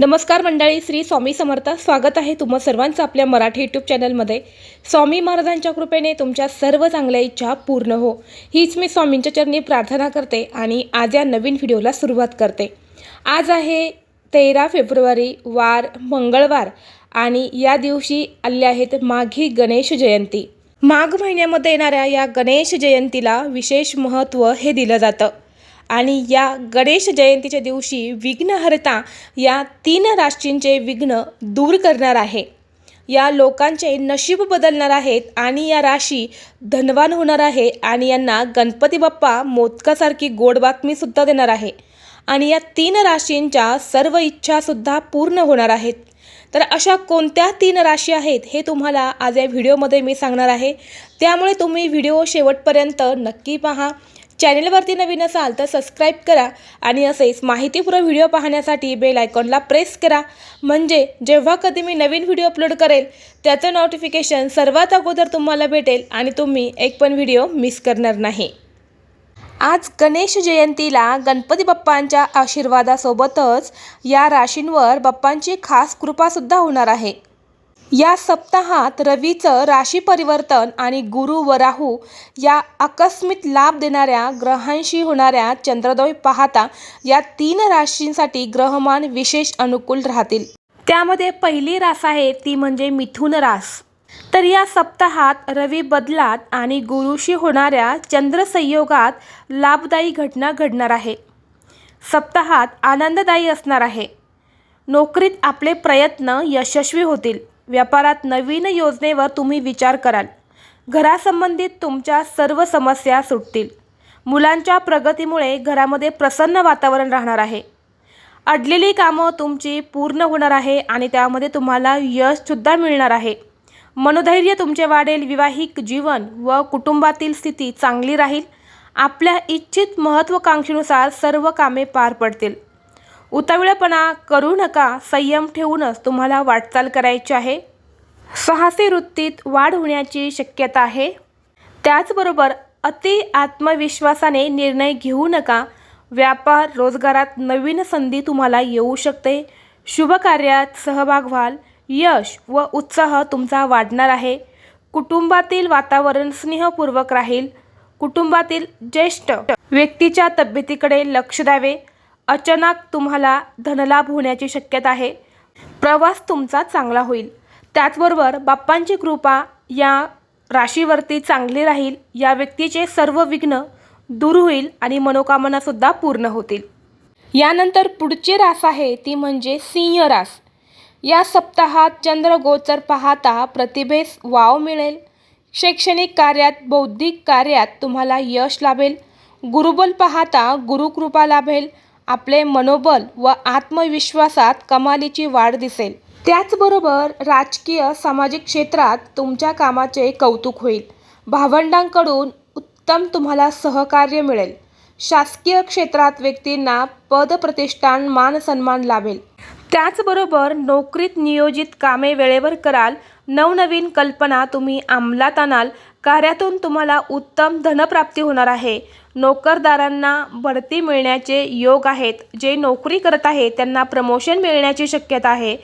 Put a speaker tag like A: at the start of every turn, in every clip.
A: नमस्कार मंडळी श्री स्वामी समर्थ. स्वागत आहे तुम्हा सर्वांचं आपल्या मराठी यूट्यूब चॅनलमध्ये स्वामी महाराजांच्या कृपेने तुमच्या सर्व चांगल्या इच्छा पूर्ण हो. हीच मी स्वामींच्या चरणी प्रार्थना करते आणि आज या नवीन व्हिडिओला सुरुवात करते. आज आहे तेरा फेब्रुवारी वार मंगळवार आणि या दिवशी आले आहेत माघी गणेश जयंती. माघ महिन्यामध्ये येणाऱ्या या गणेश जयंतीला विशेष महत्त्व हे दिलं जातं. आणि या गणेश जयंतीच्या दिवशी विघ्नहर्ता या तीन राशींचे विघ्न दूर करणार आहे. या लोकांचे नशीब बदलणार आहेत आणि या राशी धनवान होणार आहे आणि यांना गणपती बाप्पा मोदकासारखी गोड बातमीसुद्धा देणार आहे. आणि या तीन राशींच्या सर्व इच्छासुद्धा पूर्ण होणार आहेत. तर अशा कोणत्या तीन राशी आहेत हे तुम्हाला आज या व्हिडिओमध्ये मी सांगणार आहे. त्यामुळे तुम्ही व्हिडिओ शेवटपर्यंत नक्की पहा. चॅनेलवरती नवीन असाल तर सबस्क्राईब करा आणि असेच माहितीपूर्ण व्हिडिओ पाहण्यासाठी बेल आयकॉनला प्रेस करा. म्हणजे जेव्हा कधी मी नवीन व्हिडिओ अपलोड करेल त्याचं नोटिफिकेशन सर्वात अगोदर तुम्हाला भेटेल आणि तुम्ही एक पण व्हिडिओ मिस करणार नाही. आज गणेश जयंतीला गणपती बाप्पांच्या आशीर्वादासोबतच या राशींवर बाप्पांची खास कृपासुद्धा होणार आहे. या सप्ताहात रवीचं राशी परिवर्तन आणि गुरु व राहू या आकस्मिक लाभ देणाऱ्या ग्रहांशी होणाऱ्या चंद्रदोय पाहता या तीन राशींसाठी ग्रहमान विशेष अनुकूल राहतील. त्यामध्ये पहिली रास आहे ती म्हणजे मिथुन रास. तर या सप्ताहात रवी बदलात आणि गुरुशी होणाऱ्या चंद्र संयोगात लाभदायी घटना घडणार आहे. सप्ताहात आनंददायी असणार आहे. नोकरीत आपले प्रयत्न यशस्वी होतील. व्यापारात नवीन योजनेवर तुम्ही विचार कराल. घरासंबंधित तुमच्या सर्व समस्या सुटतील. मुलांच्या प्रगतीमुळे घरामध्ये प्रसन्न वातावरण राहणार आहे. अडलेली कामं तुमची पूर्ण होणार आहे आणि त्यामध्ये तुम्हाला यशसुद्धा मिळणार आहे. मनोधैर्य तुमचे वाढेल विवाहिक जीवन व कुटुंबातील स्थिती चांगली राहील. आपल्या इच्छित महत्त्वाकांक्षेनुसार सर्व कामे पार पडतील. उतावीळपणा करू नका संयम ठेवूनच तुम्हाला वाटचाल करायची आहे. साहसी वृत्तीत वाढ होण्याची शक्यता आहे. त्याचबरोबर अति आत्मविश्वासाने निर्णय घेऊ नका. व्यापार रोजगारात नवीन संधी तुम्हाला येऊ शकते. शुभ कार्यात सहभाग व्हाल. यश व उत्साह तुमचा वाढणार आहे. कुटुंबातील वातावरण स्नेहपूर्वक राहील. कुटुंबातील ज्येष्ठ व्यक्तीच्या तब्येतीकडे लक्ष द्यावे. अचानक तुम्हाला धनलाभ होण्याची शक्यता आहे. प्रवास तुमचा चांगला होईल. त्याचबरोबर बाप्पांची कृपा या राशीवरती चांगली राहील. या व्यक्तीचे सर्व विघ्न दूर होईल आणि मनोकामनासुद्धा पूर्ण होतील. यानंतर पुढची रास आहे ती म्हणजे सिंह रास. या सप्ताहात चंद्रगोचर पाहता प्रतिभेस वाव मिळेल. शैक्षणिक कार्यात बौद्धिक कार्यात तुम्हाला यश लाभेल. गुरुबल पाहता गुरुकृपा लाभेल. आपले मनोबल व आत्मविश्वासात कमालीची वाढ दिसेल. त्याचबरोबर राजकीय सामाजिक क्षेत्रात तुमच्या कामाचे कौतुक होईल. भावंडांकडून उत्तम तुम्हाला सहकार्य मिळेल. शासकीय क्षेत्रात व्यक्तींना पदप्रतिष्ठान मान सन्मान लाभेल. त्याचबरोबर नोकरीत नियोजित कामे वेळेवर कराल. नवनवीन कल्पना तुम्ही अंमलात आणाल. कार्यातून तुम्हाला उत्तम धनप्राप्ती होणार आहे. नोकरदारांना बढती मिळण्याचे योग आहेत. जे नोकरी करत आहेत त्यांना प्रमोशन मिळण्याची शक्यता आहे.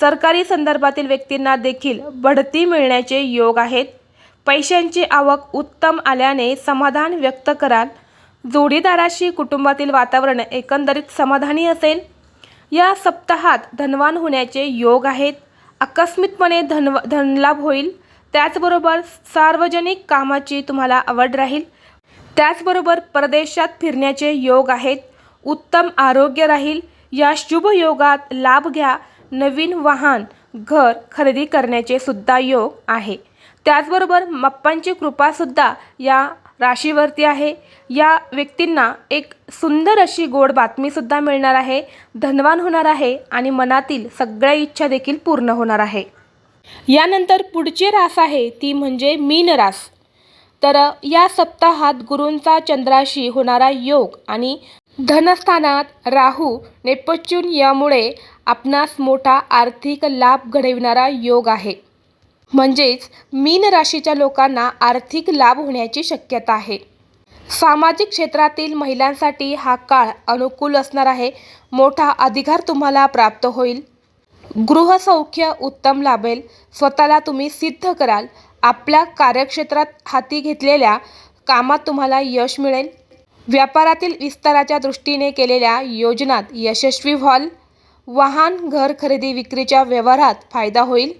A: सरकारी संदर्भातील व्यक्तींना देखील बढती मिळण्याचे योग आहेत. पैशांची आवक उत्तम आल्याने समाधान व्यक्त कराल. जोडीदाराशी कुटुंबातील वातावरण एकंदरीत समाधानी असेल. या सप्ताहात धनवान होण्याचे योग आहेत. आकस्मिकपणे धन धनलाभ होईल. त्याचबरोबर सार्वजनिक कामाची तुम्हाला आवड राहील. त्याचबरोबर परदेशात फिरण्याचे योग आहेत. उत्तम आरोग्य राहील. या शुभ योगात लाभ घ्या. नवीन वाहन घर खरेदी करण्याचे सुद्धा योग आहे. त्याचबरोबर मप्पांची कृपासुद्धा या राशीवरती आहे. या व्यक्तींना एक सुंदर अशी गोड बातमीसुद्धा मिळणार आहे. धनवान होणार आहे आणि मनातील सगळ्या इच्छा देखील पूर्ण होणार आहे. यानंतर पुढची रास आहे ती म्हणजे मीन रास. तर या सप्ताहात गुरूंचा चंद्राशी होणारा योग आणि धनस्थानात राहू नेपच्यून यामुळे आपणास मोठा आर्थिक लाभ घडविणारा योग आहे. म्हणजेच मीन राशीच्या लोकांना आर्थिक लाभ होण्याची शक्यता आहे. सामाजिक क्षेत्रातील महिलांसाठी हा काळ अनुकूल असणार आहे. मोठा अधिकार तुम्हाला प्राप्त होईल. गृहसौख्य उत्तम लाभेल. स्वतःला तुम्ही सिद्ध कराल. आपल्या कार्यक्षेत्रात हाती घेतलेल्या कामात तुम्हाला यश मिळेल. व्यापारातील विस्ताराच्या दृष्टीने केलेल्या योजनात यशस्वी व्हाल. वाहन घर खरेदी विक्रीच्या व्यवहारात फायदा होईल.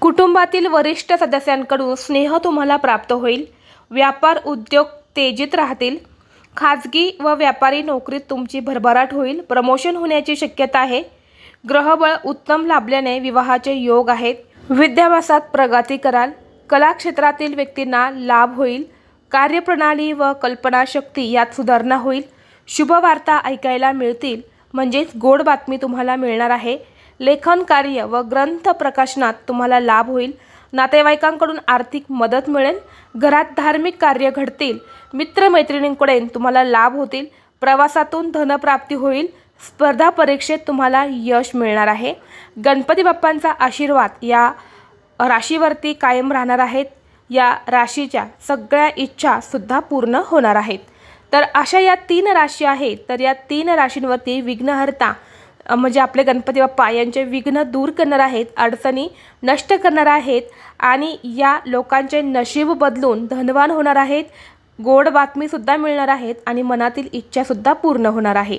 A: कुटुंबातील वरिष्ठ सदस्यांकडून स्नेह तुम्हाला प्राप्त होईल. व्यापार उद्योग तेजीत राहतील. खाजगी व व्यापारी नोकरीत तुमची भरभराट होईल. प्रमोशन होण्याची शक्यता आहे. ग्रहबळ उत्तम लाभल्याने विवाहाचे योग आहेत. विद्याभ्यासात प्रगती कराल. कलाक्षेत्रातील व्यक्तींना लाभ होईल. कार्यप्रणाली व कल्पनाशक्ती यात सुधारणा होईल. शुभवार्ता ऐकायला मिळतील. म्हणजेच गोड बातमी तुम्हाला मिळणार आहे. लेखन कार्य व ग्रंथ प्रकाशनात तुम्हाला लाभ होईल. नातेवाईकांकडून आर्थिक मदत मिळेल. घरात धार्मिक कार्य घडतील. मित्रमैत्रिणींकडे तुम्हाला लाभ होतील. प्रवासातून धनप्राप्ती होईल. स्पर्धा परीक्षेत तुम्हाला यश मिळणार आहे. गणपती बाप्पांचा आशीर्वाद या राशीवरती कायम राहणार आहेत. या राशीच्या सगळ्या इच्छासुद्धा पूर्ण होणार आहेत. तर अशा या तीन राशी आहेत. तर या तीन राशींवरती विघ्नहर्ता म्हणजे आपले गणपती बाप्पा यांचे विघ्न दूर करणार आहेत अडचणी नष्ट करणार आहेत आणि या लोकांचे नशीब बदलून धनवान होणार आहेत. गोड बातमीसुद्धा मिळणार आहेत आणि मनातील इच्छासुद्धा पूर्ण होणार आहे.